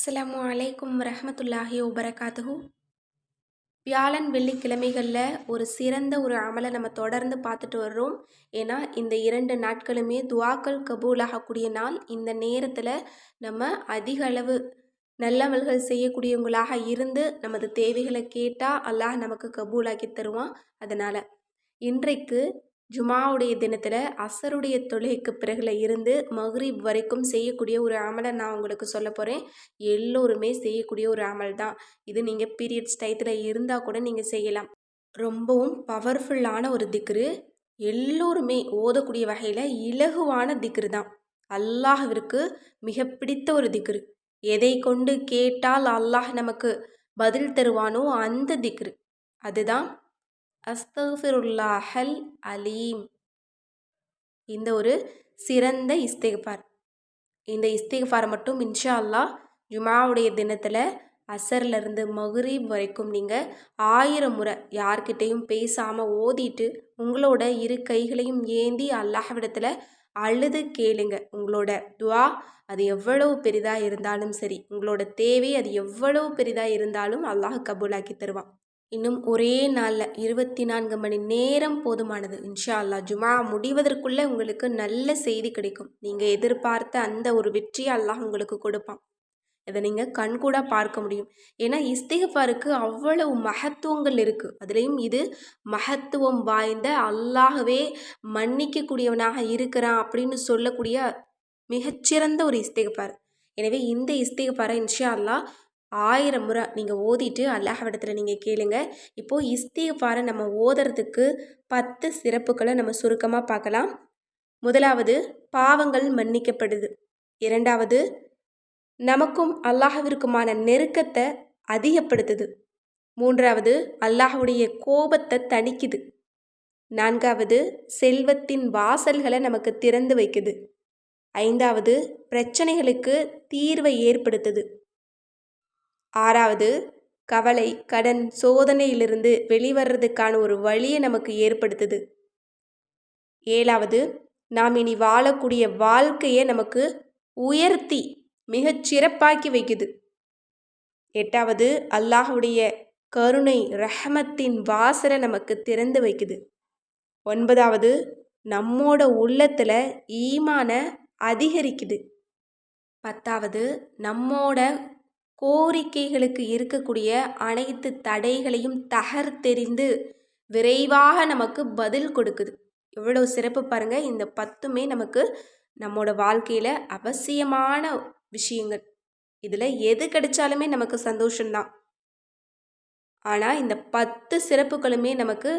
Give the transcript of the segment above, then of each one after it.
அஸ்லாம் அலைக்கும் ரஹமத்துல்லாஹி வபரகாத்துஹு. வியாழன் வெள்ளிக்கிழமைகளில் ஒரு சிறந்த ஒரு அமலை நம்ம தொடர்ந்து பார்த்துட்டு வர்றோம். ஏன்னா இந்த இரண்டு நாட்களுமே துவாக்கள் கபூலாகக்கூடிய நாள். இந்த நேரத்தில் நம்ம அதிக அளவு நல்லவல்கள் செய்யக்கூடியவங்களாக இருந்து நமது தேவைகளை கேட்டால் அல்லாஹ் நமக்கு கபூலாக்கி தருவான். அதனால் இன்றைக்கு ஜுமாவுடைய தினத்தில் அசருடைய தொழுகைக்கு பிறகுல இருந்து மஹ்ரீப் வரைக்கும் செய்யக்கூடிய ஒரு அமலை நான் உங்களுக்கு சொல்ல போகிறேன் எல்லோருமே செய்யக்கூடிய ஒரு அமல் தான். இது நீங்கள் பீரியட்ஸ் டயத்தில் இருந்தால் கூட நீங்கள் செய்யலாம். ரொம்பவும் பவர்ஃபுல்லான ஒரு திக்ரு. எல்லோருமே ஓதக்கூடிய வகையில் இலகுவான திக்ரு தான். அல்லாஹ்விற்கு மிக பிடித்த ஒரு திக்ரு. எதை கொண்டு கேட்டால் அல்லாஹ் நமக்கு பதில் தருவானோ அந்த திக்ரு. அதுதான் அஸ்தஃபிருல்லாஹல் அலீம். இந்த ஒரு சிறந்த இஸ்திகஃபார். இந்த இஸ்திகஃபாரை மட்டும் இன்ஷா அல்லாஹ் ஜுமாவுடைய தினத்தில் அசர்லேருந்து மகுரீப் வரைக்கும் நீங்கள் ஆயிரம் முறை யார்கிட்டையும் பேசாமல் ஓதிட்டு உங்களோட இரு கைகளையும் ஏந்தி அல்லாஹ்விடத்தில் அழுது கேளுங்க. உங்களோட துவா அது எவ்வளவு பெரிதாக இருந்தாலும் சரி உங்களோட தேவை அது எவ்வளவு பெரிதாக இருந்தாலும் அல்லாஹ் கபூலாக்கி தருவான். இன்னும் ஒரே நாளில் இருபத்தி நான்கு மணி நேரம் போதுமானது. இன்ஷா அல்லா ஜுமா முடிவதற்குள்ளே உங்களுக்கு நல்ல செய்தி கிடைக்கும். நீங்கள் எதிர்பார்த்த அந்த ஒரு வெற்றியை அல்லாஹ் உங்களுக்கு கொடுப்பான். இதை நீங்கள் கண்கூடாக பார்க்க முடியும். ஏன்னா இஸ்திகஃபாருக்கு அவ்வளவு மகத்துவங்கள் இருக்குது அதுலேயும் இது மகத்துவம் வாய்ந்த அல்லாகவே மன்னிக்கக்கூடியவனாக இருக்கிறான் அப்படின்னு சொல்லக்கூடிய மிகச்சிறந்த ஒரு இஸ்திகஃபார். எனவே இந்த இஸ்திகஃபாரை இன்ஷா அல்லாஹ் ஆயிரம் முறை நீங்கள் ஓதிட்டு அல்லாஹ்விடத்தில் நீங்கள் கேளுங்க. இப்போது இஸ்திஃபாரை நம்ம ஓதுறதுக்கு பத்து சிறப்புகளை நம்ம சுருக்கமாக பார்க்கலாம். முதலாவது பாவங்கள் மன்னிக்கப்படுது. இரண்டாவது நமக்கும் அல்லாஹவிற்குமான நெருக்கத்தை அதிகப்படுத்துது. மூன்றாவது அல்லாஹுடைய கோபத்தை தணிக்குது. நான்காவது செல்வத்தின் வாசல்களை நமக்கு திறந்து வைக்குது. ஐந்தாவது பிரச்சனைகளுக்கு தீர்வை ஏற்படுத்துது. ஆறாவது கவலை கடன் சோதனையிலிருந்து வெளிவர்றதுக்கான ஒரு வழியை நமக்கு ஏற்படுத்துது. ஏழாவது நாம் இனி வாழக்கூடிய வாழ்க்கையை நமக்கு உயர்த்தி மிகச் சிறப்பாக்கி வைக்குது. எட்டாவது அல்லாஹுடைய கருணை ரஹமத்தின் வாசலை நமக்கு திறந்து வைக்குது. ஒன்பதாவது நம்மோட உள்ளத்தில் ஈமான அதிகரிக்குது. பத்தாவது நம்மோட கோரிக்கைகளுக்கு இருக்கக்கூடிய அனைத்து தடைகளையும் தகர்த்தெறிந்து விரைவாக நமக்கு பதில் கொடுக்குது. எவ்வளோ சிறப்பு பாருங்கள் இந்த பத்துமே நமக்கு நம்மளோட வாழ்க்கையில் அவசியமான விஷயங்கள். இதில் எது கிடைச்சாலுமே நமக்கு சந்தோஷம்தான். ஆனால் இந்த பத்து சிறப்புகளுமே நமக்கு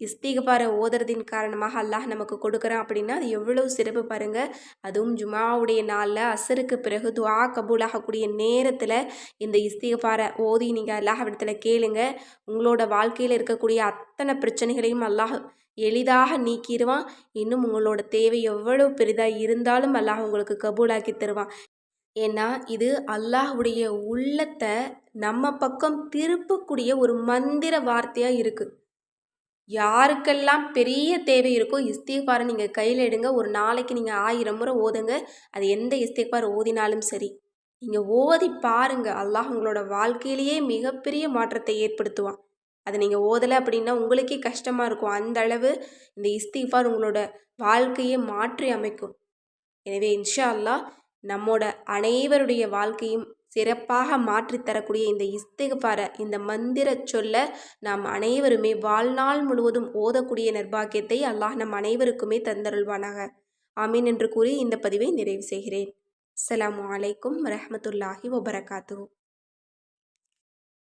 இஸ்திகபாரை ஓதுறதின் காரணமாக அல்லாஹ் நமக்கு கொடுக்குறான் அப்படின்னா அது எவ்வளவு சிறப்பு பாருங்கள் அதுவும் ஜுமாவுடைய நாளில் அசருக்கு பிறகு துவா கபூலாகக்கூடிய நேரத்தில் இந்த இஸ்திகபாரை ஓதி நீங்கள் அல்லாஹ் இடத்துல கேளுங்க. உங்களோட வாழ்க்கையில் இருக்கக்கூடிய அத்தனை பிரச்சனைகளையும் அல்லாஹ் எளிதாக நீக்கிடுவான் இன்னும் உங்களோட தேவை எவ்வளவு பெரிதாக இருந்தாலும் அல்லாஹ் உங்களுக்கு கபூலாக்கி தருவான். ஏன்னா இது அல்லாஹுடைய உள்ளத்தை நம்ம பக்கம் திருப்பக்கூடிய ஒரு மந்திர வார்த்தையாக இருக்குது யாருக்கெல்லாம் பெரிய தேவை இருக்கோ இஸ்திஃபாரை நீங்கள் கையில் எடுங்க. ஒரு நாளைக்கு நீங்கள் ஆயிரம் முறை ஓதுங்க. அது எந்த இஸ்திஃபார் ஓதினாலும் சரி. நீங்கள் ஓதி பாருங்கள் அல்லாஹ் உங்களோட வாழ்க்கையிலேயே மிகப்பெரிய மாற்றத்தை ஏற்படுத்துவான். அதை நீங்கள் ஓதலை அப்படின்னா உங்களுக்கே கஷ்டமாக இருக்கும். அந்த அளவு இந்த இஸ்திஃபார் உங்களோட வாழ்க்கையை மாற்றி அமைக்கும். எனவே இன்ஷா அல்லாஹ் நம்மோட அனைவருடைய வாழ்க்கையும் சிறப்பாக மாற்றித்தரக்கூடிய இந்த இஸ்திகபார இந்த மந்திர சொல்ல நாம் அனைவருமே வாழ்நாள் முழுவதும் ஓதக்கூடிய நிர்பாகியத்தை அல்லாஹ் நம் அனைவருக்குமே தந்தருள்வானாக. ஆமீன் என்று கூறி இந்த பதிவை நிறைவு செய்கிறேன். அஸ்லாம் வலைக்கம் வரமத்துல்லாஹி வபரகாத்து